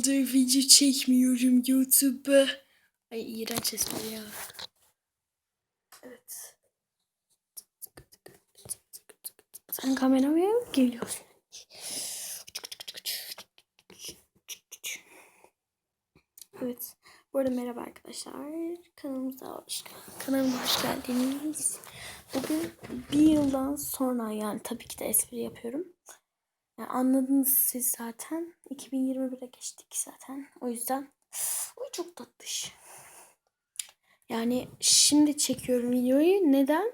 yıldır video çekmiyorum YouTube'a. Ay iğrenç espri ya. Evet. Sen kameraya mı geliyorsun? Evet. Bu arada merhaba arkadaşlar. Kanalımıza hoş, kanalıma hoş geldiniz. Bugün bir yıldan sonra yani tabii ki de espri yapıyorum. Yani anladınız siz zaten. 2021'e geçtik zaten. O yüzden Oy çok tatlış. Yani şimdi çekiyorum videoyu. Neden?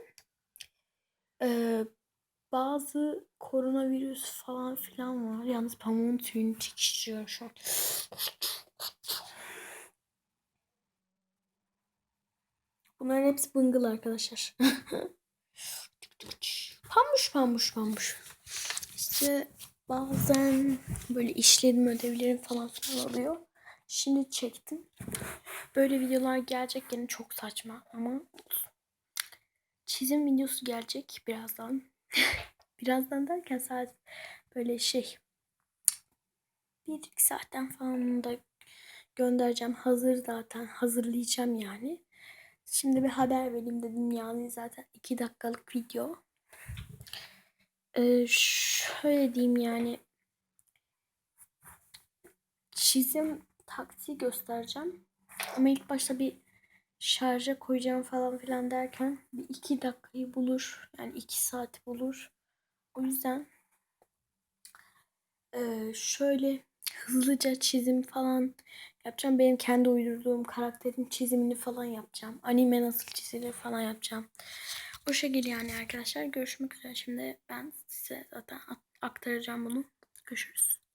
Ee, bazı koronavirüs falan filan var. Yalnız pamuğun tüyünü çekiştiriyor şu an. Bunların hepsi bıngıl arkadaşlar. pamuş pamuş pamuş. İşte bazen böyle işledim ödevlerim falan filan oluyor. Şimdi çektim. Böyle videolar gelecek yine çok saçma ama çizim videosu gelecek birazdan. birazdan derken saat böyle şey bir iki saatten falan da göndereceğim. Hazır zaten hazırlayacağım yani. Şimdi bir haber vereyim dedim yani zaten iki dakikalık video. Ee, şöyle diyeyim yani çizim taktiği göstereceğim. Ama ilk başta bir şarja koyacağım falan filan derken bir iki dakikayı bulur. Yani iki saati bulur. O yüzden e, şöyle hızlıca çizim falan yapacağım. Benim kendi uydurduğum karakterin çizimini falan yapacağım. Anime nasıl çizilir falan yapacağım. O şekilde yani arkadaşlar. Görüşmek üzere. Şimdi ben size zaten aktaracağım bunu. Görüşürüz.